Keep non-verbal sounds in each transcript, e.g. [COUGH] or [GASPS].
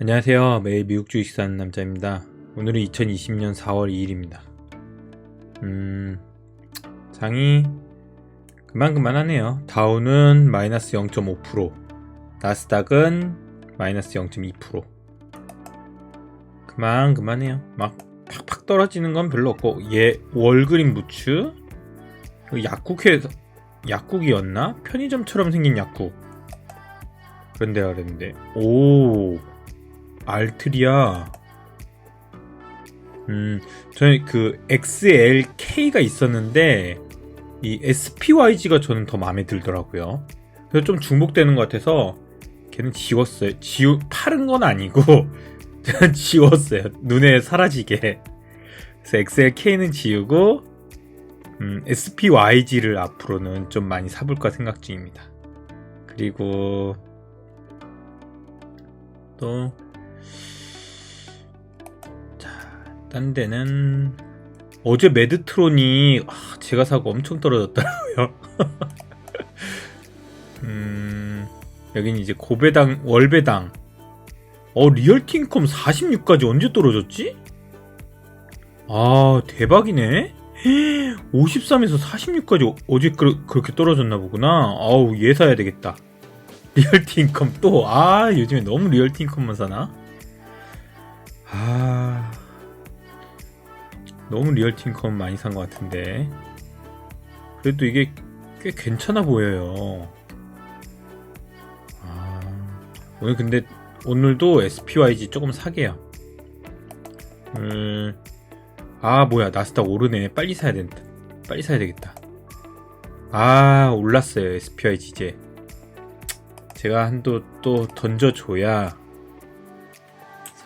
안녕하세요. 매일 미국 주식 사는 남자입니다. 오늘은 2020년 4월 2일입니다. 음, 장이 그만그만하네요. 다우는 마이너스 0.5%, 나스닥은 마이너스 0.2%. 그만그만해요. 막 팍팍 떨어지는 건 별로 없고, 얘 월그린 부츠, 약국회 약국이었나? 편의점처럼 생긴 약국. 그런 데가 그랬는데, 오. 알트리아. 음, 저는 그 XLK가 있었는데 이 SPYG가 저는 더 마음에 들더라고요. 그래서 좀 중복되는 것 같아서 걔는 지웠어요. 지우 파른 건 아니고 [LAUGHS] 저는 지웠어요. 눈에 사라지게. 그래서 XLK는 지우고 음, SPYG를 앞으로는 좀 많이 사볼까 생각 중입니다. 그리고 또 딴 데는 어제 메드트론이 아, 제가 사고 엄청 떨어졌더라고요. [LAUGHS] 음, 여긴 이제 고배당 월배당. 어 리얼팅컴 46까지 언제 떨어졌지? 아 대박이네. [GASPS] 53에서 46까지 어제 그, 그렇게 떨어졌나 보구나. 아우 얘 사야 되겠다. 리얼팅컴 또 아 요즘에 너무 리얼팅컴만 사나? 아 너무 리얼팅컴 많이 산 것 같은데. 그래도 이게 꽤 괜찮아 보여요. 아, 오늘 근데 오늘도 SPYG 조금 사게요. 오늘 아 뭐야 나스닥 오르네. 빨리 사야 된다 빨리 사야 되겠다. 아 올랐어요 SPYG 이제. 제가 한도 또 던져줘야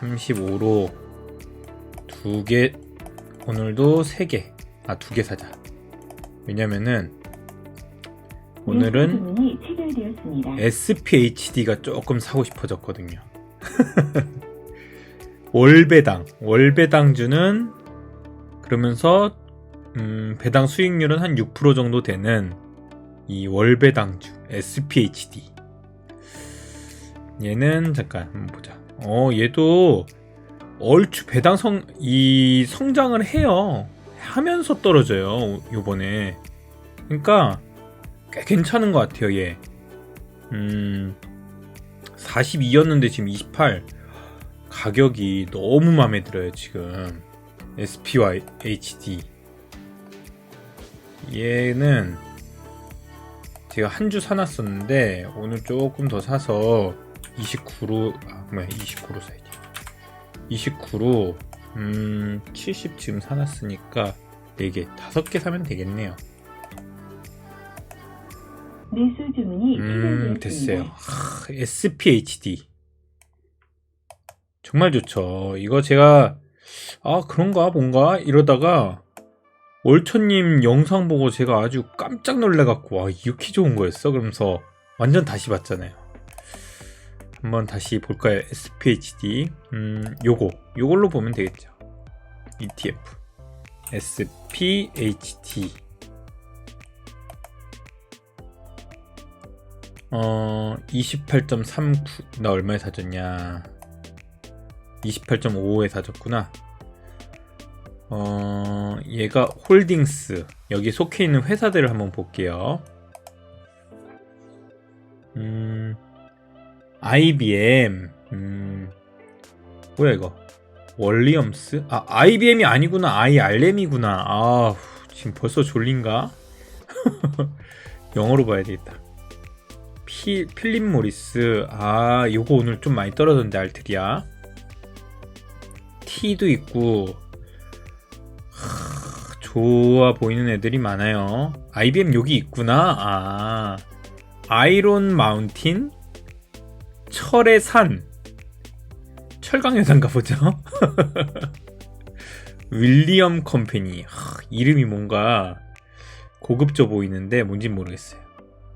35로 두 개 오늘도 3개, 아, 2개 사자. 왜냐면은, 오늘은 체결되었습니다. SPHD가 조금 사고 싶어졌거든요. [LAUGHS] 월배당, 월배당 주는, 그러면서, 음, 배당 수익률은 한 6% 정도 되는 이 월배당주, SPHD. 얘는, 잠깐, 한번 보자. 어, 얘도, 얼추 배당 성, 이 성장을 해요. 하면서 떨어져요. 요번에. 그러니까 꽤 괜찮은 것 같아요, 얘. 음, 42였는데 지금 28. 가격이 너무 마음에 들어요, 지금. SPY HD. 얘는 제가 한 주 사놨었는데 오늘 조금 더 사서 29로 아 뭐야 29로 사야지 29로 음, 70 지금 사놨으니까 4개, 5개 사면 되겠네요. 매수 주문이 음. 됐어요. 하, SPHD. 정말 좋죠. 이거 제가, 아, 그런가, 뭔가, 이러다가, 월초님 영상 보고 제가 아주 깜짝 놀래 갖고, 와, 이렇게 좋은 거였어? 그러면서 완전 다시 봤잖아요. 한번 다시 볼까요? SPHD. 음, 요거. 요걸로 보면 되겠죠. ETF. SPHD. 어, 28.39. 나 얼마에 사줬냐. 28.55에 사줬구나. 어, 얘가 홀딩스. 여기 속해 있는 회사들을 한번 볼게요. 음, IBM, 음, 뭐야 이거? 월리엄스? 아, IBM이 아니구나. IRM이구나. 아, 지금 벌써 졸린가? [LAUGHS] 영어로 봐야 되겠다. 피, 필립 모리스. 아, 요거 오늘 좀 많이 떨어졌는데, 알트리아. T도 있고, 하, 좋아 보이는 애들이 많아요. IBM 여기 있구나. 아, 아이론 마운틴? 철의 산. 철강회사인가 보죠? [LAUGHS] 윌리엄 컴퍼니. 하, 이름이 뭔가 고급져 보이는데 뭔진 모르겠어요.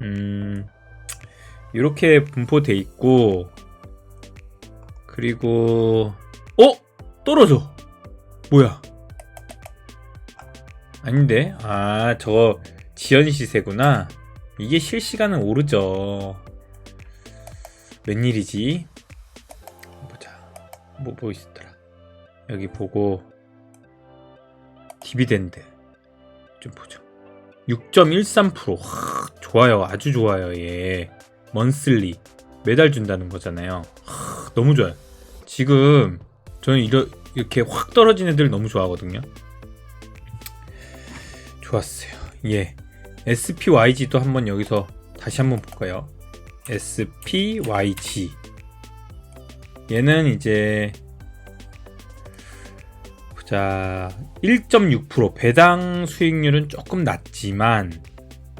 음, 이렇게 분포돼 있고, 그리고, 어? 떨어져! 뭐야? 아닌데? 아, 저거 지연 시세구나. 이게 실시간은 오르죠. 웬일이지? 보자. 뭐, 뭐 있었더라. 여기 보고, 디비덴드. 좀 보죠. 6.13%. 하, 좋아요. 아주 좋아요. 예. 먼슬리. 매달 준다는 거잖아요. 하, 너무 좋아요. 지금, 저는 이러, 이렇게 확 떨어진 애들 너무 좋아하거든요. 좋았어요. 예. SPYG도 한번 여기서 다시 한번 볼까요? SPYG. 얘는 이제 보자 1.6% 배당 수익률은 조금 낮지만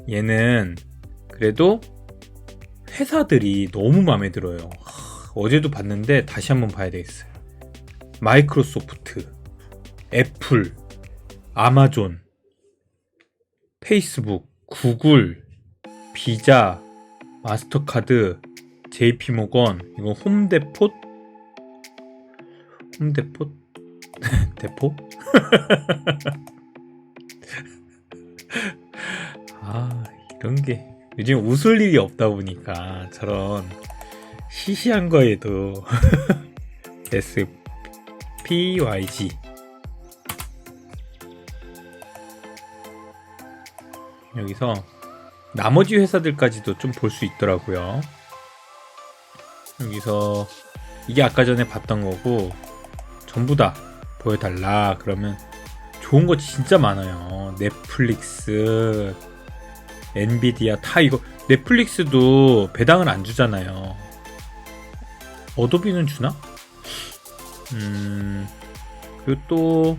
얘는 그래도 회사들이 너무 마음에 들어요. 하, 어제도 봤는데 다시 한번 봐야 되겠어요. 마이크로소프트, 애플, 아마존, 페이스북, 구글, 비자, 마스터카드, JP모건, 이거 홈데폿, 홈데폿, 대포? 아 이런 게. 요즘 웃을 일이 없다 보니까 저런 시시한 거에도. [LAUGHS] SPYG 여기서 나머지 회사들까지도 좀 볼 수 있더라고요. 여기서 이게 아까 전에 봤던 거고 전부 다 보여달라 그러면 좋은 거 진짜 많아요. 넷플릭스, 엔비디아 다 이거 넷플릭스도 배당을 안 주잖아요. 어도비는 주나? 음 그리고 또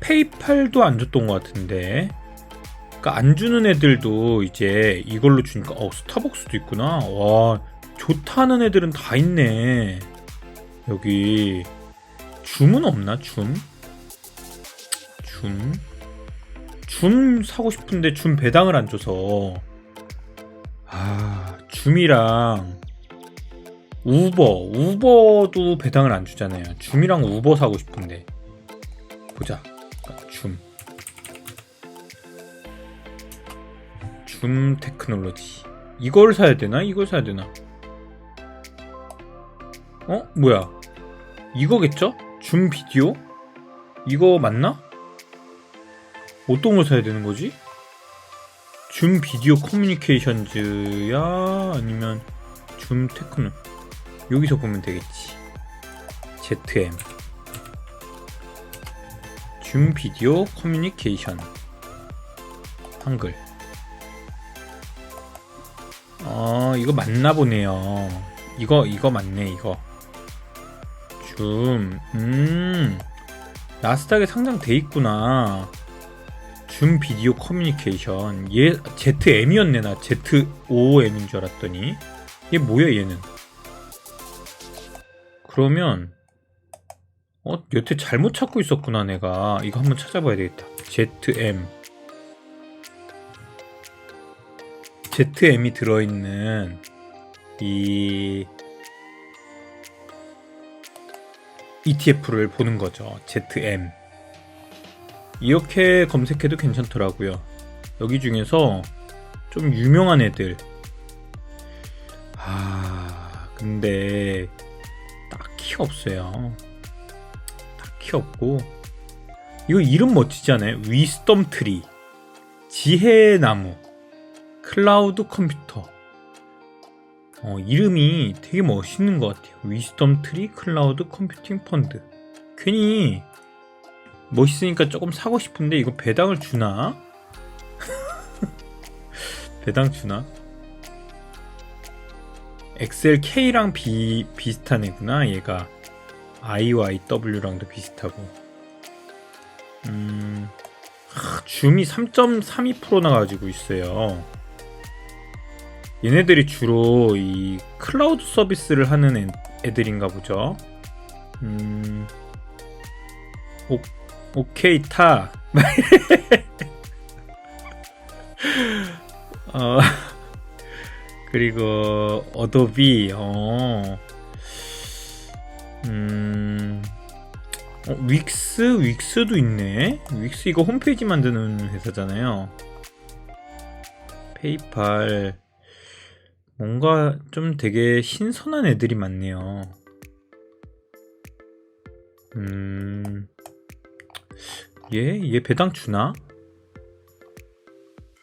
페이팔도 안 줬던 것 같은데 그러니까 안 주는 애들도 이제 이걸로 주니까 어 스타벅스도 있구나. 와 좋다는 애들은 다 있네. 여기 줌은 없나 줌? 줌? 줌 사고 싶은데 줌 배당을 안 줘서. 아 줌이랑 우버 우버도 배당을 안 주잖아요. 줌이랑 우버 사고 싶은데. 보자 줌 테크놀로지? 이걸 사야 되나? 이걸 사야 되나? 어? 뭐야? 이거겠죠? 줌 비디오? 이거 맞나? 어떤 걸 사야 되는 거지? 줌 비디오 커뮤니케이션즈야? 아니면 줌 테크노? 여기서 보면 되겠지. ZM 줌 비디오 커뮤니케이션. 한글 어, 이거 맞나 보네요. 이거, 이거 맞네, 이거. 줌, 음, 나스닥에 상장돼 있구나. 줌 비디오 커뮤니케이션. 얘, ZM이었네, 나. ZOM인 줄 알았더니. 얘 뭐야, 얘는? 그러면, 어, 여태 잘못 찾고 있었구나, 내가. 이거 한번 찾아봐야 되겠다. ZM. ZM이 들어있는 이 ETF를 보는 거죠. ZM. 이렇게 검색해도 괜찮더라고요. 여기 중에서 좀 유명한 애들. 아, 근데 딱히 없어요. 딱히 없고. 이거 이름 멋지지 않아요? 위스덤 트리. 지혜의 나무. 클라우드 컴퓨터. 어, 이름이 되게 멋있는 것 같아요. 위스덤 트리 클라우드 컴퓨팅 펀드. 괜히 멋있으니까 조금 사고 싶은데 이거 배당을 주나? [LAUGHS] 배당 주나? XLK랑 비, 비슷한 애구나, 얘가. IYW랑도 비슷하고. 음, 하, 줌이 3.32% 나가지고 있어요. 얘네들이 주로 이 클라우드 서비스를 하는 애, 애들인가 보죠. 음, 오, 오케이 타. [LAUGHS] 어, 그리고 어도비. 어, 음, 어, 윅스 윅스도 있네. 윅스 이거 홈페이지 만드는 회사잖아요. 페이팔. 뭔가 좀 되게 신선한 애들이 많네요. 음, 얘, 얘 배당 주나?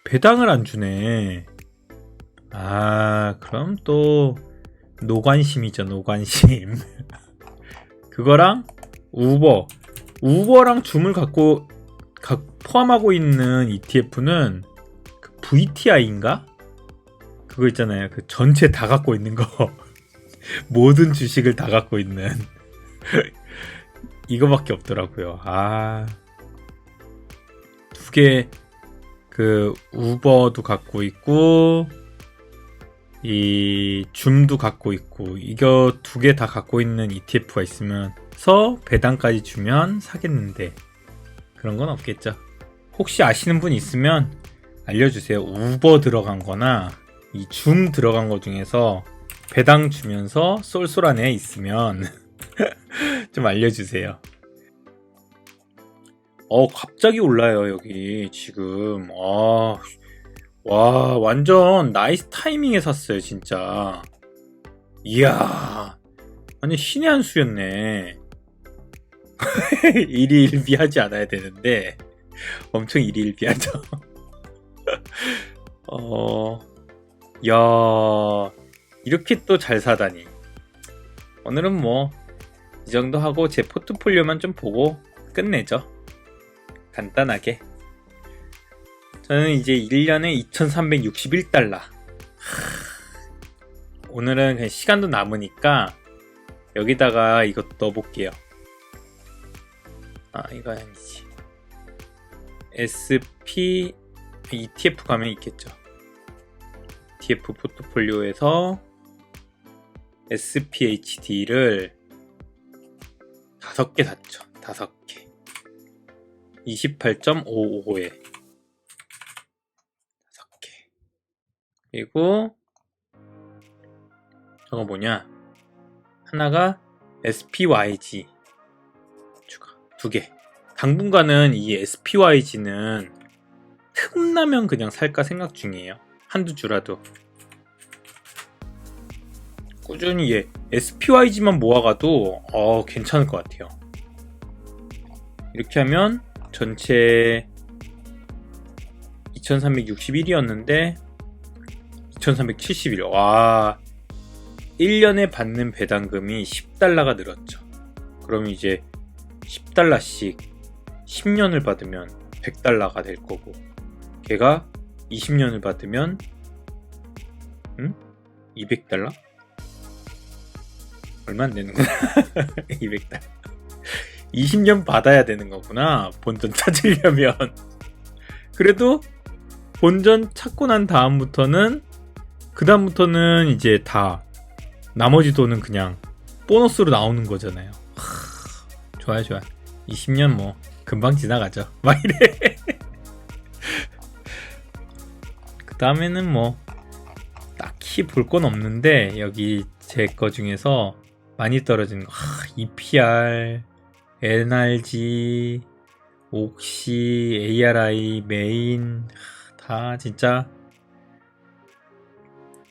배당을 안 주네. 아, 그럼 또, 노관심이죠, 노관심. [LAUGHS] 그거랑, 우버. 우버랑 줌을 갖고, 각, 포함하고 있는 ETF는, 그 VTI인가? 그거 있잖아요. 그 전체 다 갖고 있는 거. [LAUGHS] 모든 주식을 다 갖고 있는. [LAUGHS] 이거밖에 없더라고요. 아. 두 개, 그, 우버도 갖고 있고, 이, 줌도 갖고 있고, 이거 두 개 다 갖고 있는 ETF가 있으면 서 배당까지 주면 사겠는데, 그런 건 없겠죠. 혹시 아시는 분 있으면 알려주세요. 우버 들어간 거나, 이 줌 들어간 거 중에서 배당 주면서 쏠쏠한 애 있으면 [LAUGHS] 좀 알려주세요. 어, 갑자기 올라요, 여기, 지금. 아, 와, 완전 나이스 타이밍에 샀어요, 진짜. 이야, 아니, 신의 한 수였네. [LAUGHS] 일희일비하지 않아야 되는데, 엄청 일희일비하죠. [LAUGHS] 어, 야, 이렇게 또 잘 사다니. 오늘은 뭐, 이 정도 하고 제 포트폴리오만 좀 보고 끝내죠. 간단하게. 저는 이제 1년에 2361달러. 오늘은 그냥 시간도 남으니까 여기다가 이거 넣어볼게요. 아, 이거 아니지. SP, ETF 가면 있겠죠. ETF 포트폴리오에서 SPHD를 다섯 개 샀죠. 다섯 개. 28.55에 다섯 개. 그리고 저거 뭐냐? 하나가 SPYG 추가 두 개. 당분간은 이 SPYG는 틈나면 그냥 살까 생각 중이에요. 한두 주라도. 꾸준히 얘 SPYG만 모아가도 어, 괜찮을 것 같아요. 이렇게 하면 전체 2361이었는데 2371. 와. 1년에 받는 배당금이 10달러가 늘었죠. 그럼 이제 10달러씩 10년을 받으면 100달러가 될 거고 걔가 20년을 받으면 응? 200달러? 얼마 안 되는구나. [LAUGHS] 200달러. 20년 받아야 되는 거구나. 본전 찾으려면. 그래도 본전 찾고 난 다음부터는 그 다음부터는 이제 다 나머지 돈은 그냥 보너스로 나오는 거잖아요. 하, 좋아요, 좋아. 20년 뭐 금방 지나가죠. [LAUGHS] 막 이래. 그 다음에는 뭐 딱히 볼 건 없는데 여기 제 거 중에서 많이 떨어진 거. 하, EPR, NRG, 옥시, ARI, 메인 하, 다 진짜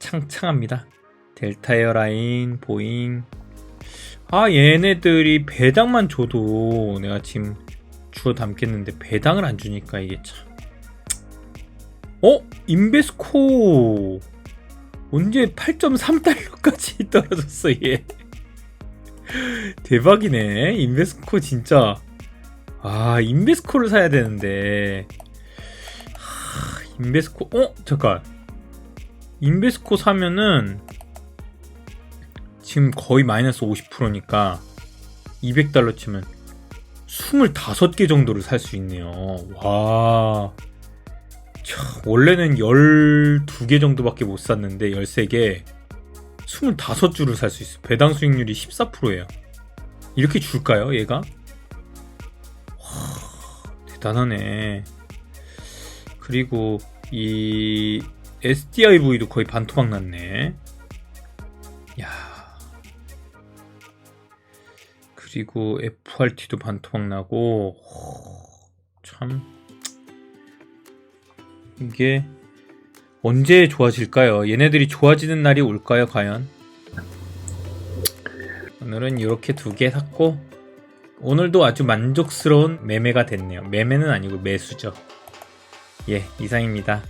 창창합니다. 델타 에어라인, 보잉. 아 얘네들이 배당만 줘도 내가 지금 주워 담겠는데 배당을 안 주니까 이게 참 어? 인베스코 언제 8.3달러까지 [LAUGHS] 떨어졌어 얘? 대박이네. 인베스코 진짜. 아 인베스코를 사야 되는데. 하, 인베스코 어? 잠깐. 인베스코 사면은 지금 거의 마이너스 50%니까 200달러 치면 25개 정도를 살 수 있네요. 와. 차, 원래는 12개 정도밖에 못 샀는데 13개 25주를 살수 있어. 배당 수익률이 14%예요. 이렇게 줄까요, 얘가? 와, 대단하네. 그리고 이 SDIV도 거의 반토막 났네. 야. 그리고 FRT도 반토막 나고 참 이게 언제 좋아질까요? 얘네들이 좋아지는 날이 올까요, 과연? 오늘은 이렇게 두 개 샀고, 오늘도 아주 만족스러운 매매가 됐네요. 매매는 아니고 매수죠. 예, 이상입니다.